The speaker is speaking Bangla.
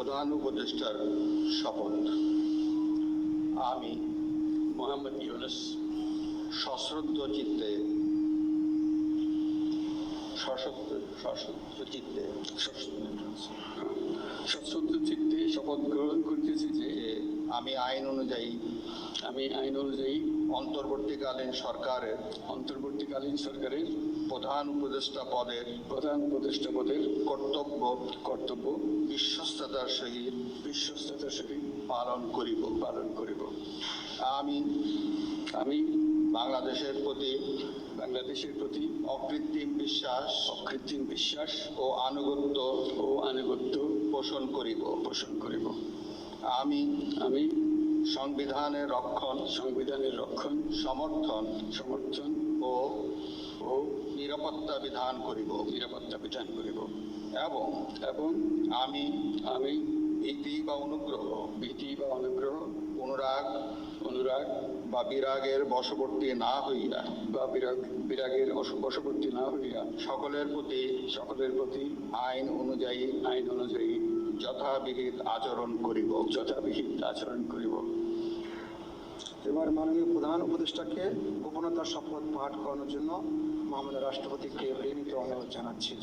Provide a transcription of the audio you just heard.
প্রধান উপদেষ্টার শপথ। আমি মোহাম্মদ ইউনুস সশ্রদ্ধ চিত্তে সশ্রদ্ধ চিত্তে সশ্রদ্ধ চিত্তে শপথ গ্রহণ করতেছি যে, আমি আইন অনুযায়ী আমি আইন অনুযায়ী অন্তর্বর্তীকালীন সরকারের অন্তর্বর্তীকালীন সরকারের প্রধান উপদেষ্টা পদের প্রধান উপদেষ্টা পদের কর্তব্য কর্তব্য বিশ্বস্ততার সহিত বিশ্বস্ততার সহিত পালন করিব। পালন করিব। আমি আমি বাংলাদেশের প্রতি বাংলাদেশের প্রতি অকৃত্রিম বিশ্বাস অকৃত্রিম বিশ্বাস ও আনুগত্য ও আনুগত্য পোষণ করিব। পোষণ করিব। আমি আমি সংবিধানের রক্ষণ সংবিধানের রক্ষণ, সমর্থন সমর্থন ও ও নিরাপত্তা বিধান করিব, নিরাপত্তা বিধান করিব। এবং এবং আমি আমি ভীতি বা অনুগ্রহ, ভীতি বা অনুগ্রহ, অনুরাগ অনুরাগ বা বিরাগের বশবর্তী না হইয়া, বা বিরাগ, বিরাগের বশবর্তী না হইয়া সকলের প্রতি সকলের প্রতি আইন অনুযায়ী আইন অনুযায়ী যথাবিহিত আচরণ করিব, যথাবিহিত আচরণ করিব। এবার মাননীয় প্রধান উপদেষ্টাকে গোপনতার শপথ পাঠ করানোর জন্য মাননীয় রাষ্ট্রপতিকে বিনীত অনুরোধ জানাচ্ছি।